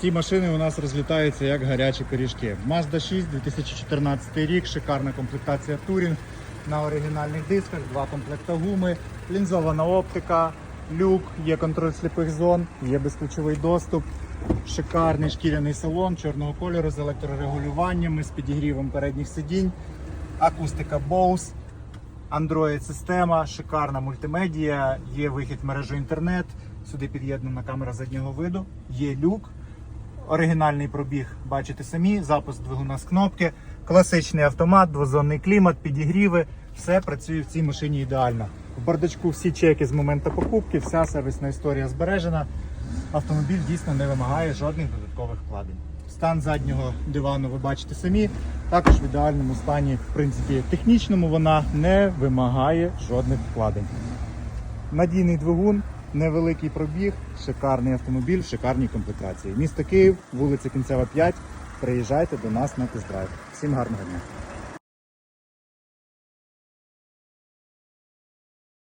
Ці машини у нас розлітаються як гарячі пиріжки. Mazda 6, 2014 рік, шикарна комплектація Touring на оригінальних дисках, два комплекта гуми, лінзована оптика, люк, є контроль сліпих зон, є безключовий доступ, шикарний шкіряний салон чорного кольору з електрорегулюваннями, з підігрівом передніх сидінь, акустика Bose. Android-система, шикарна мультимедія, є вихід в мережу інтернет, сюди під'єднана камера заднього виду, є люк, оригінальний пробіг, бачите самі, запуск двигуна з кнопки, класичний автомат, двозонний клімат, підігріви, все працює в цій машині ідеально. В бардачку всі чеки з моменту покупки, вся сервісна історія збережена. Автомобіль дійсно не вимагає жодних додаткових вкладень. Стан заднього дивану ви бачите самі. Також в ідеальному стані, в принципі, технічному вона не вимагає жодних вкладень. Надійний двигун, невеликий пробіг, шикарний автомобіль в шикарній комплектації. Місто Київ, вулиця Кінцева 5. Приїжджайте до нас на тест-драйв. Всім гарного дня!